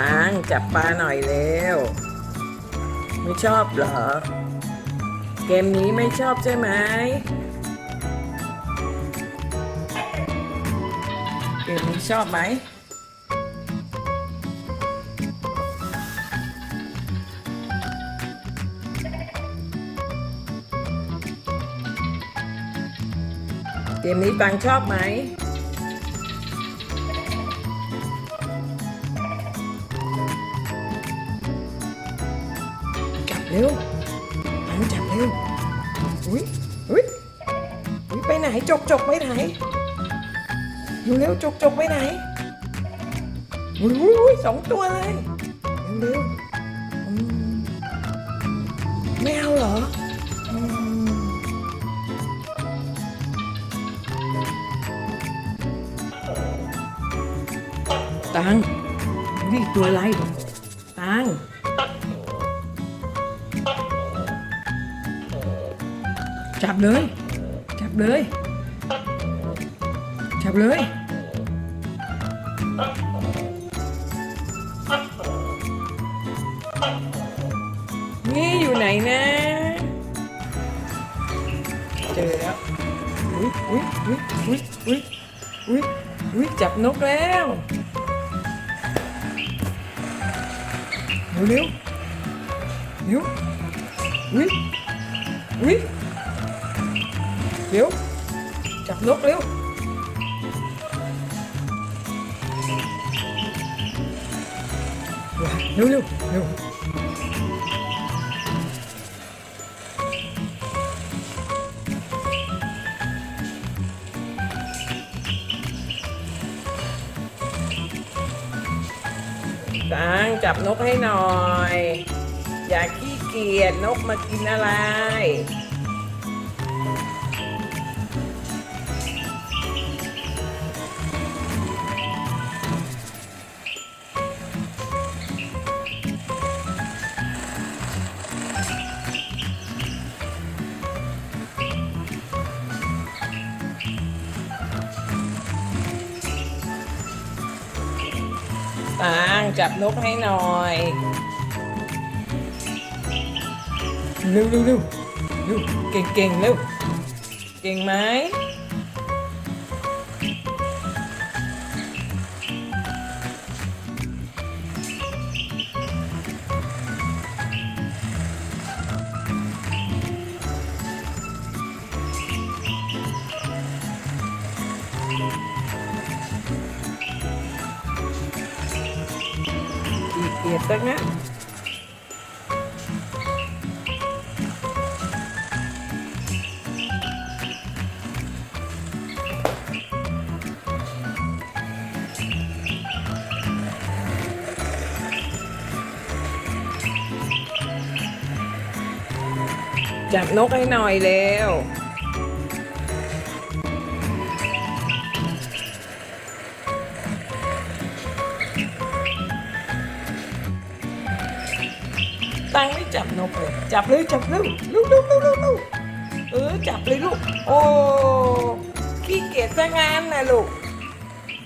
ตังจับปลาหน่อยเร็ว ไม่ชอบเหรอ เกมนี้ไม่ชอบใช่ไหมเกมนี้ชอบไหมเกมนี้ตังชอบไหม เร็วตังจับเร็วอุ้ยอุ้ยอุ้ยไปไหนจกจกไปไหนอยู่เร็วจกจกไปไหนอุ้ยอุ้ยสองตัวเลยเร็วเร็วอืมไม่เอาเหรอตังนี่ตัวอะไรตัง จับเลย จับเลย จับเลย นี่อยู่ไหนนะ เจอแล้ว อุ้ยอุ้ยอุ้ยอุ้ยอุ้ยอุ้ยอุ้ยจับนกแล้วเร็วเร็วเร็ววิวิ เร็ว จับนกเร็วว้าเร็วเร็วเร็วตังจับนกให้หน่อย อย่าขี้เกียจนกมากินอะไร ตางจับนกให้หน่อยเร็วเร็วเร็วเร็วเก่งเก่งเร็วเก่งไหม เกียรตินะจับนกให้หน่อยเร็ว ตังไม่จับนกเลยจับเลยจับเร็วเร็วเร็วเร็วเร็วเร็วเออจับเลยลูก โอ้ขี้เกียจซะงานนะลูก